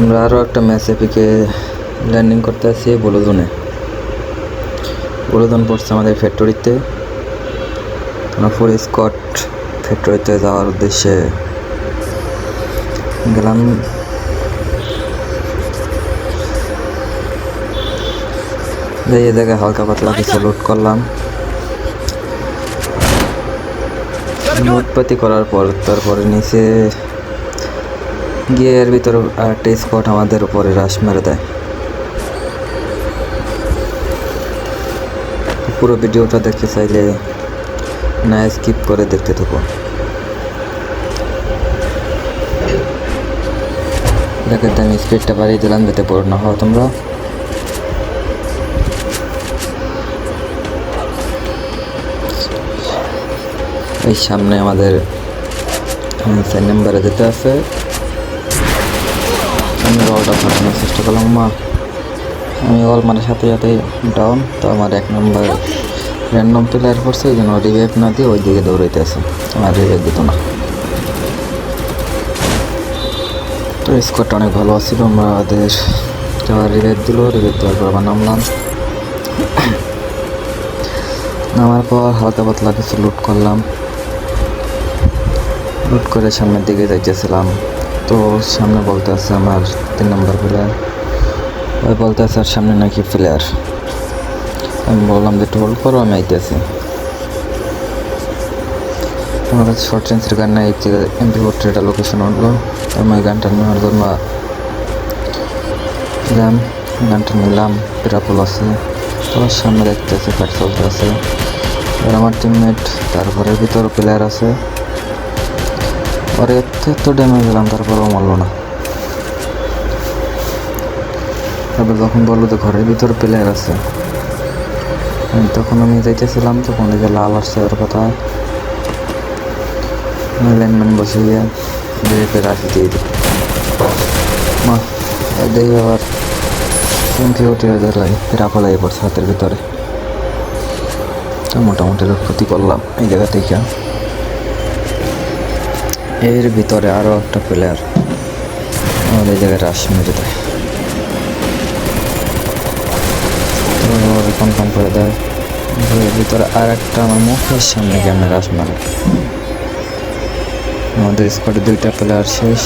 আমরা আরও একটা ম্যাচ এপিকে ল্যান্ডিং করতে আসি বলুদনে। বলুদন পড়ছে আমাদের ফ্যাক্টরিতে। আমরা ফুল স্কট ফ্যাক্টরিতে যাওয়ার উদ্দেশ্যে গেলাম। যাই এ জায়গায় হালকা পাতলা কিছু লুট করলাম। লুটপাতি করার পর তারপরে নিচে গিয়ে এর ভিতরে একটা স্কট আমাদের উপরে রাশ মেরে দেয়। পুরো ভিডিওটা দেখতে চাইলে না স্কিপ করে দেখতে থাকো। দেখাতে আমি স্পিডটা বাড়িয়ে দিলাম, যাতে পড়ে না হও তোমরা। এই সামনে আমাদের চার নাম্বারে যেতে আছে। আমি অলটা ফাটানোর চেষ্টা করলাম, মা। আমি অল মানে সাথে সাথে ডাউন তো আমার এক নম্বর র্যান্ডম প্লেয়ার করছে, এই জন্য রিভাইভ না দিয়ে ওই দিকে দৌড়াইতে আছে। আমার রিভাইভ দিত না। তো স্কোয়াডটা অনেক ভালো ছিল আমাদের আবার রিভাইভ দিল রিভাইভ দেওয়ার পর আবার নামলাম। নামার পর হালকা পাতলা কিছু লুট করলাম। লুট করে সামনের দিকে যাইতেছিলাম। তো সামনে বলতে আছে আমার তিন নম্বর প্লেয়ার ওই বলতে আছে আর সামনে নাকি প্লেয়ার আমি বললাম যে হোল্ড করো, আমি আইতেছি। আমার কাছে শর্ট রেঞ্জের গান নাই এমপি ফোর একটা লোকেশন উঠল। আমি ওই গানটা নেওয়ার জন্য গেলাম গানটা নিলাম পিরাপুল আছে। তো সামনে দেখতে আছে ফাইট চলতে আছে আমার টিমমেট তারপরে ভিতর প্লেয়ার আছে। পরে এত ড্যামেজ দিলাম তারপরেও মারলো না। তারপর যখন বলল যে ঘরের ভিতর প্লেয়ার আছে তখন আমি যাইতেছিলাম, তখন দেখে লাল আসছে ওর কথা। ল্যান্ডম্যান বসে গিয়ে ডিরেক্টে রাখি দিয়ে দিই মা দেখি আবার কম্পিউটার হাজার লাগে রাখা লাগে পড়ছে হাতের ভিতরে। তো মোটামুটি ক্ষতি করলাম, এই জায়গা থেকে। এর ভিতরে আরও একটা প্লেয়ার আমাদের এই জায়গায় রাশ মেরে দেয় কনফার্ম করে দেয়? এর ভিতরে আর একটা আমার মুখের সামনে কেমন রাশ মারে আমাদের স্কোয়াডে দুইটা প্লেয়ার শেষ।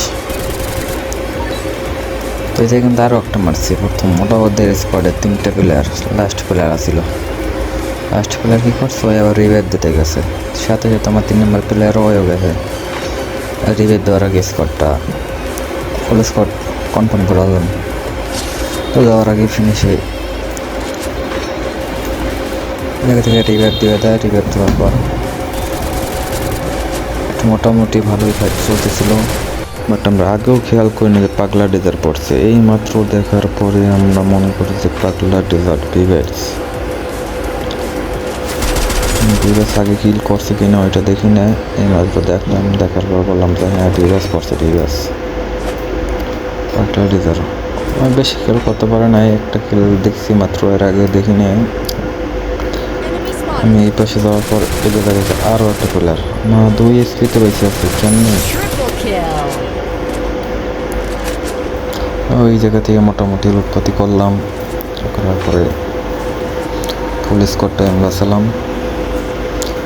তো এই জায়গায় কিন্তু আরও একটা মারছি প্রথম। মোটা ওদের স্কোয়াডের তিনটা প্লেয়ার লাস্ট প্লেয়ার আসছিল লাস্ট প্লেয়ার কী করছে? ওই আবার রিভাইভ দিতে গেছে। সাথে সাথে আমার তিন নম্বর প্লেয়ারও হয়ে গেছে। রিভাইভ দেওয়ার আগে স্কোয়াডটা ফুল স্কোয়াড কনফার্ম করা হলো। তো যাওয়ার আগে ফিনিশে জায়গা থেকে রিভাইভ দিয়ে দেয় রিভাইভ দেওয়ার পর মোটামুটি ভালোই ফাইট চলতেছিল। বাট আমরা আগেও খেয়াল করিনি যে পাগলা ডেজার্ট পড়ছে। এই মাত্র দেখার পরে আমরা মনে করি যে পাগলা ডেজার্ট বিভেটস বিভাস আগে কিল করছে কিনা ওইটা দেখি না। এই মাত্র দেখলাম, দেখার পর বললাম যে হ্যাঁ বিভাস করছে বিভাস পাগলা ডেজার্ট আমি বেশি খেল করতে পারে না একটা খেল দেখছি মাত্র, এর আগে দেখি নাই। আমি এই পাশে যাওয়ার পর এগিয়ে দেখেছি আরও একটা প্লেয়ার না, দুই এসপিতে বেঁচে আছে, কেমনি? ওই জায়গা থেকে মোটামুটি লুটপাতি করলাম। করার পরে পুলিশ কোর্টে আমরা ছিলাম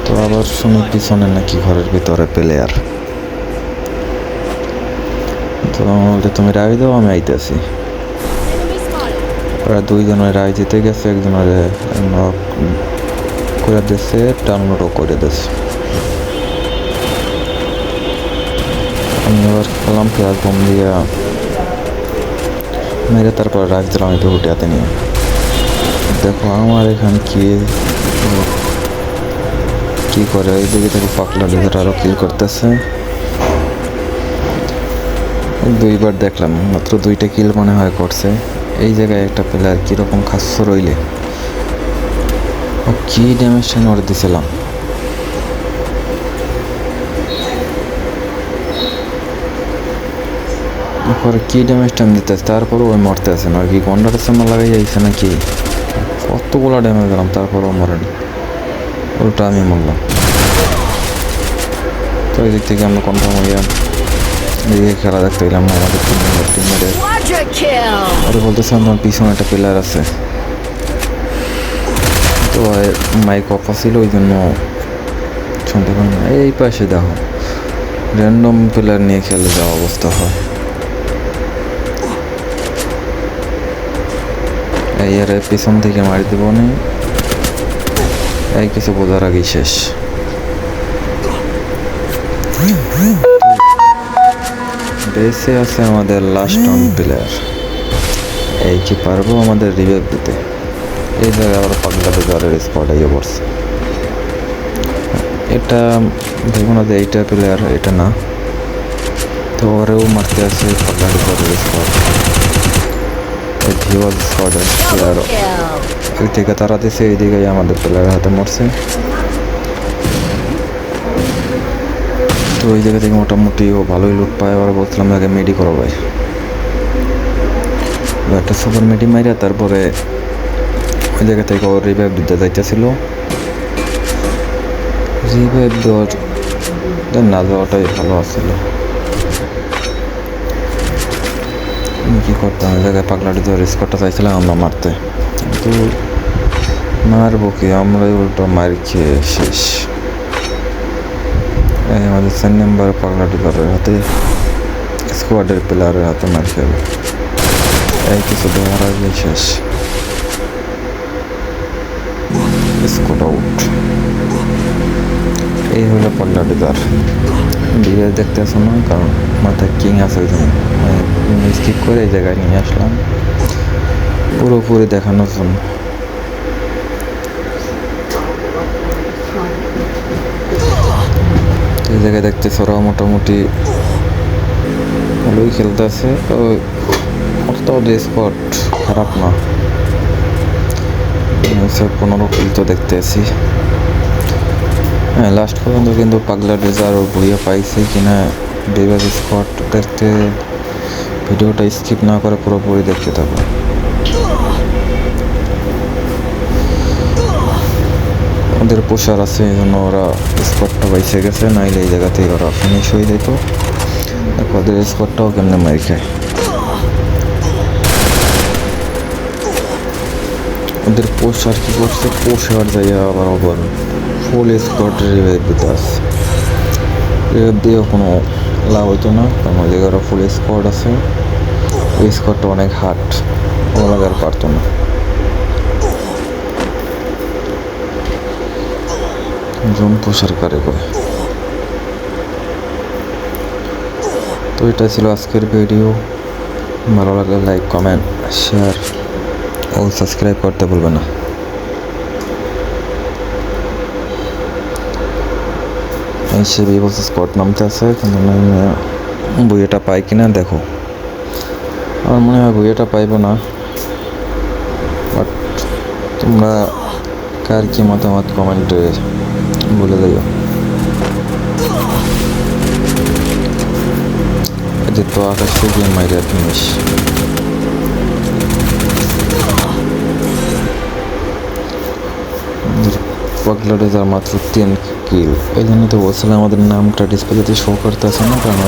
তো আবার শুনি পিছনে নাকি ঘরের ভিতরে প্লেয়ার তো বলতে তুমি রায় দাও, আমি আইতেছি। ওরা দুইজনের রায় দিতে গেছে, একজনের করে দিচ্ছে ডাউনলোডও করে দিচ্ছে আমি এবার খেলাম ফেয়ার কম দিয়ে। মেরে তারপর রাখ দিলাম একটু উঠে হাতে নিয়ে দেখো আমার এখানে কি কি করে? ওই দিকে থেকে পাকলা ডেজার আরও কিল করতেছে। দুইবার দেখলাম, মাত্র দুইটা কিল মনে হয় করছে। এই জায়গায় একটা প্লেয়ার কীরকম খাস্য রইলে? ও কী ড্যামেজটা নড়ে দিছিলাম। পরে কী ড্যামেজটা আমি দিতেছে? তারপরেও ওই মরতে আছে না কি গন্ডারের সামনে লাগাই যাইছে নাকি? কতগুলো ড্যামেজ দিলাম তারপরেও মরেনি। উল্টা আমি মরলাম তো এই দিক থেকে আমরা কনফার্ম হইয়া এদিকে খেলা দেখতে গেলাম আমাদের টিম kill. আরে বলতেছিলাম তোমার পিছনে একটা প্লেয়ার আছে। তো মাইক অফ ছিল ওই জন্য শুনতে পাই না। এই পাশে দেখো র্যান্ডম প্লেয়ার নিয়ে খেলে যাওয়া অবস্থা হয়। এই আর এর পিছন থেকে মারি দেবো নি। এই কিছু বোঝার আগেই শেষ। বেসে আছে আমাদের লাস্ট অন প্লেয়ার এই কি পারব আমাদের রিভাইভ দিতে? এই জায়গায় আবার পাগলাতে জ্বরের স্পট আইয়ে পড়ছে। এটা দেখব না যে এইটা প্লেয়ার এটা না। তো ওরেও মারতে আছে পাগলাতে জ্বরের স্পট এই ভিওয়াল স্কোয়াডের প্লেয়ার. ওই থেকে তারা দিছে এইদিকে আমাদের প্লেয়ার হাতে মরছে। তো ওই জায়গা থেকে মোটামুটি ও ভালোই লুট পায়। আবার বলছিলাম আগে মেডি করো ভাই। একটা সুপার মেডি মাইরা তারপরে ওই জায়গা থেকে ও রিভাইভ দিতে যাইতেছিল। রিভাইভ দেওয়ার না যাওয়াটাই ভালো আমি কী করতাম? ওই জায়গায় পাগলাটি ধরে স্কটটা চাইছিলাম আমরা মারতে। কিন্তু মারবো কি? আমরাই উল্টো মার খেয়ে শেষ। আমাদের সেন নাম্বার পাগলা ডিলারের হাতে স্কোয়াডের প্লেয়ারের হাতে মার খেয়ে এই কিছু দেওয়ার আগে শেষ। স্কোয়াড আউট এই হলো পাগলা ডিলার ভিডিও দেখতে আসো না, কারণ মাথায় কিং আছে স্কিপ করে এই জায়গায় নিয়ে আসলাম। পুরোপুরি দেখানোর জন্য এই জায়গায় দেখতেছ ওরা মোটামুটি ভালোই খেলতেছে। অত স্পট খারাপ না। পনেরো কিল তো দেখতে আছি। হ্যাঁ লাস্ট পর্যন্ত কিন্তু পাগলা ডেজার ও ভুইয়া পাইছে কিনা ডেভার স্পট দেখতে, ভিডিওটা স্কিপ না করে পুরোপুরি দেখতে থাকো। ওদের পোষার আছে, এই জন্য ওরা স্পটটা বাইসে গেছে, নাইলে এই জায়গা থেকে ওরা ফিনিশ হয়ে যেত। ওদের স্পটটাও কেমনে মারি খায়। ওদের পোষার কি করছে? পোষার জায়গা আবার আবার ফুল স্পট রিভাইভ দিতে আসছে। রিভাইভ দিয়ে কোনো লাভ হতো না, কারণ ওই জায়গায় ফুল স্পট আছে। ওই স্কোয়াডটা অনেক হাট ওরা আর পারতো না। জুন প্রসার করে তো এটা ছিল আজকের ভিডিও। ভালো লাগলে লাইক কমেন্ট শেয়ার ও সাবস্ক্রাইব করতে ভুলবে না। এই সে বলছে স্পট নামতে আছে, কিন্তু বইয়েটা পাই কিনা দেখো। আমার মনে হয় বইয়েটা পাইব না। বাট তোমরা কার কি মতামত কমেন্ট কমেন্টে বলে দিও যে তো আকাশ থেকে মাইরে জিনিস পাগলা তার মাত্র তিন কিল এই জন্য তো বলছিলাম আমাদের নামটা ডিসপ্লেতে শো করতে আসে না, কারণ